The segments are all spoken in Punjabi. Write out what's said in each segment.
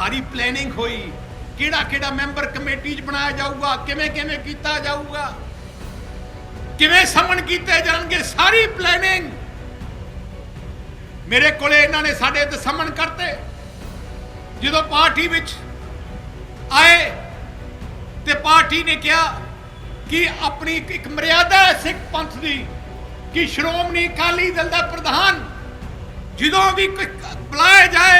ਸਾਰੀ ਪਲੈਨਿੰਗ ਹੋਈ। ਕਿਹੜਾ ਕਿਹੜਾ ਮੈਂਬਰ ਕਮੇਟੀ 'ਚ ਬਣਾਇਆ ਜਾਊਗਾ, ਕਿਵੇਂ ਕਿਵੇਂ ਕੀਤਾ ਜਾਊਗਾ, ਕਿਵੇਂ ਸਮਨ ਕੀਤੇ ਜਾਣਗੇ, ਸਾਰੀ ਪਲੈਨਿੰਗ ਮੇਰੇ ਕੋਲੇ ਇਹਨਾਂ ਨੇ ਸਾਡੇ ਤੇ ਸਮਨ ਕਰਤੇ। ਜਦੋਂ ਪਾਰਟੀ ਵਿੱਚ ਆਏ ਤੇ ਪਾਰਟੀ ਨੇ ਕਿਹਾ ਕਿ ਆਪਣੀ ਇੱਕ- ਮਰਿਆਦਾ ਹੈ ਸਿੱਖ ਪੰਥ ਦੀ ਕਿ ਸ਼੍ਰੋਮਣੀ ਅਕਾਲੀ ਦਲ ਦਾ ਪ੍ਰਧਾਨ ਜਦੋਂ ਵੀ ਕੋਈ ਬੁਲਾਇਆ ਜਾਏ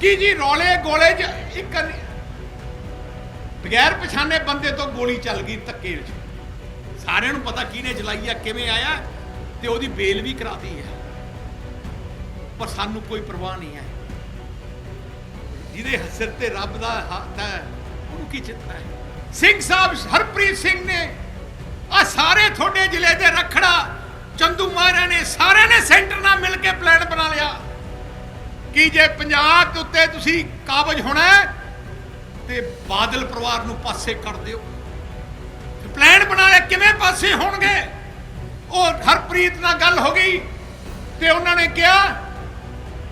ਕਿ ਜੀ, ਰੌਲੇ ਗੋਲੇ 'ਚ ਇੱਕ ਬਗੈਰ ਪਛਾਣੇ ਬੰਦੇ ਤੋਂ ਗੋਲੀ ਚੱਲ ਗਈ ਧੱਕੇ ਵਿੱਚ। ਸਾਰਿਆਂ ਨੂੰ ਪਤਾ ਕਿਹਨੇ ਚਲਾਈ ਆ, ਕਿਵੇਂ ਆਇਆ, ਤੇ ਉਹਦੀ ਬੇਲ ਵੀ ਕਰਾਤੀ ਹੈ। ਪਰ ਸਾਨੂੰ ਕੋਈ ਪਰਵਾਹ ਨਹੀਂ ਹੈ। ਜਿਹਦੇ ਸਿਰ ਤੇ ਰੱਬ ਦਾ ਹੱਥ ਹੈ, ਉਹਨੂੰ ਕੀ ਚਿੰਤਾ ਹੈ? ਸਿੰਘ ਸਾਹਿਬ ਹਰਪ੍ਰੀਤ ਸਿੰਘ ਨੇ ਆ ਸਾਰੇ ਤੁਹਾਡੇ ਜ਼ਿਲ੍ਹੇ ਦੇ ਰਖੜਾ ਚੰਦੂ ਮਾਰਿਆ ਨੇ, ਸਾਰਿਆਂ ਨੇ ਸੈਂਟਰ ਨਾਲ ਮਿਲ ਕੇ ਪਲਾਨ ਬਣਾ ਲਿਆ। ਕਿ ਜੇ ਪੰਜਾਬ ਦੇ ਉੱਤੇ ਤੁਸੀਂ ਕਾਬਜ ਹੋਣਾ ਤੇ ਬਾਦਲ ਪਰਿਵਾਰ ਨੂੰ ਪਾਸੇ ਕਰ ਦਿਓ। ਪਲਾਨ ਬਣਾ ਲਿਆ, ਕਿਵੇਂ ਪਾਸੇ ਹੋਣਗੇ? ਉਹ ਹਰਪ੍ਰੀਤ ਨਾਲ ਗੱਲ ਹੋ ਗਈ, ਤੇ ਉਹਨਾਂ ਨੇ ਕਿਹਾ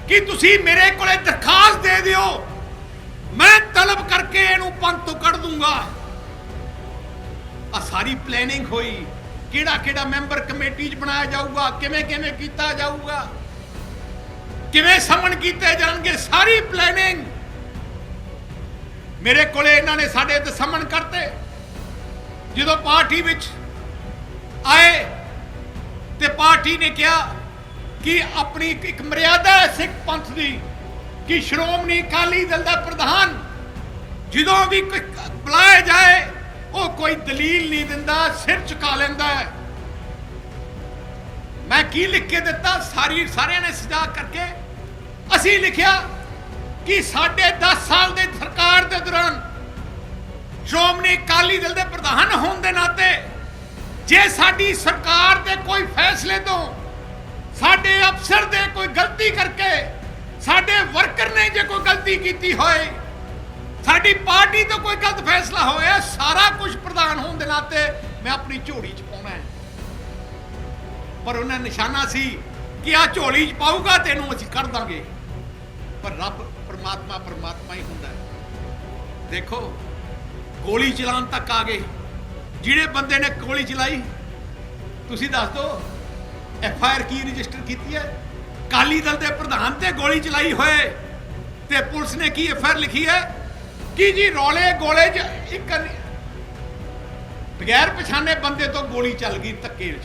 ਕਿ ਤੁਸੀਂ ਮੇਰੇ ਕੋਲੇ ਦਰਖਾਸਤ ਦੇ ਦਿਓ। ਮੈਂ ਤਲਬ ਕਰਕੇ ਇਹਨੂੰ ਪੰਥ ਤੋਂ ਕੱਢ ਦੂੰਗਾ। ਆ ਸਾਰੀ ਪਲੈਨਿੰਗ ਹੋਈ। ਕਿਹੜਾ ਕਿਹੜਾ ਮੈਂਬਰ ਕਮੇਟੀ 'ਚ ਬਣਾਇਆ ਜਾਊਗਾ ਕਿਵੇਂ ਕਿਵੇਂ ਕੀਤਾ ਜਾਊਗਾ? ਕਿਵੇਂ ਸਮਨ ਕੀਤੇ ਜਾਣਗੇ ਸਾਰੀ ਪਲੈਨਿੰਗ ਮੇਰੇ ਕੋਲੇ ਇਹਨਾਂ ਨੇ ਸਾਡੇ ਤੇ ਸਮਨ ਕਰਤੇ। ਜਦੋਂ ਪਾਰਟੀ ਵਿੱਚ ਆਏ ਤੇ ਪਾਰਟੀ ਨੇ ਕਿਹਾ ਕਿ ਆਪਣੀ ਇੱਕ- ਮਰਿਆਦਾ ਹੈ ਸਿੱਖ ਪੰਥ ਦੀ ਕਿ ਸ਼੍ਰੋਮਣੀ ਅਕਾਲੀ ਦਲ ਦਾ ਪ੍ਰਧਾਨ ਜਦੋਂ ਵੀ ਕੋਈ ਬੁਲਾਇਆ ਜਾਏ, ਉਹ ਕੋਈ ਦਲੀਲ ਨਹੀਂ ਦਿੰਦਾ, ਸਿਰ ਝੁਕਾ ਲੈਂਦਾ ਹੈ। ਮੈਂ ਕੀ ਲਿਖ ਕੇ ਦਿੱਤਾ? ਸਾਰੀ ਸਾਰਿਆਂ ਨੇ ਸਜਾ ਕਰਕੇ ਅਸੀਂ ਲਿਖਿਆ ਕਿ ਸਾਡੇ 10 ਸਾਲ ਦੇ ਸਰਕਾਰ ਦੇ ਦੌਰਾਨ ਸ਼੍ਰੋਮਣੀ ਅਕਾਲੀ ਦਲ ਦੇ ਪ੍ਰਧਾਨ ਹੋਣ ਦੇ ਨਾਤੇ ਜੇ ਸਾਡੀ ਸਰਕਾਰ ਦੇ ਕੋਈ ਫੈਸਲੇ ਤੋਂ ਸਾਡੇ ਅਫਸਰ ਦੇ ਕੋਈ ਗਲਤੀ ਕਰਕੇ ਸਾਡੇ ਵਰਕਰ ਨੇ ਜੇ ਕੋਈ ਗਲਤੀ ਕੀਤੀ ਹੋਏ, ਸਾਡੀ ਪਾਰਟੀ ਤੋਂ ਕੋਈ ਗਲਤ ਫੈਸਲਾ ਹੋਇਆ, ਸਾਰਾ ਕੁਝ ਪ੍ਰਧਾਨ ਹੋਣ ਦੇ ਨਾਤੇ ਮੈਂ ਆਪਣੀ ਝੋਲੀ 'ਚ ਪਰ ਉਹਨਾਂ ਨਿਸ਼ਾਨਾ ਸੀ ਕਿ ਆ ਝੋਲੀ 'ਚ ਪਾਊਗਾ ਤੈਨੂੰ ਅਸੀਂ ਕੱਢ ਦਾਂਗੇ। ਪਰ ਰੱਬ ਪਰਮਾਤਮਾ ਪਰਮਾਤਮਾ ਹੀ ਹੁੰਦਾ ਹੈ। ਦੇਖੋ, ਗੋਲੀ ਚਲਾਉਣ ਤੱਕ ਆ ਗਏ। ਜਿਹੜੇ ਬੰਦੇ ਨੇ ਗੋਲੀ ਚਲਾਈ, ਤੁਸੀਂ ਦੱਸ ਦਿਓ, ਐਫ ਆਈ ਆਰ ਕੀ ਰਜਿਸਟਰ ਕੀਤੀ ਹੈ? ਕਾਲੀ ਦਲ ਦੇ ਪ੍ਰਧਾਨ ਤੇ ਗੋਲੀ ਚਲਾਈ ਹੋਏ ਤੇ ਪੁਲਿਸ ਨੇ ਕੀ ਐਫ ਆਈ ਆਰ ਲਿਖੀ ਹੈ? ਕਿ ਜੀ, ਰੌਲੇ ਗੋਲੇ 'ਚ ਇੱਕ ਬਗੈਰ ਪਛਾਣੇ ਬੰਦੇ ਤੋਂ ਗੋਲੀ ਚੱਲ ਗਈ ਧੱਕੇ ਵਿੱਚ।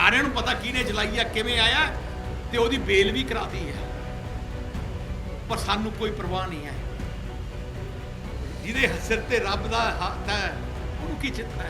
ਸਾਰਿਆਂ ਨੂੰ ਪਤਾ ਕਿਹਨੇ ਚਲਾਈ ਆ, ਕਿਵੇਂ ਆਇਆ ਤੇ ਉਹਦੀ ਬੇਲ ਵੀ ਕਰਾਤੀ ਹੈ। ਪਰ ਸਾਨੂੰ ਕੋਈ ਪਰਵਾਹ ਨਹੀਂ ਹੈ। ਜਿਹਦੇ ਸਿਰ ਤੇ ਰੱਬ ਦਾ ਹੱਥ ਹੈ, ਉਹਨੂੰ ਕੀ ਚਿੰਤਾ ਹੈ?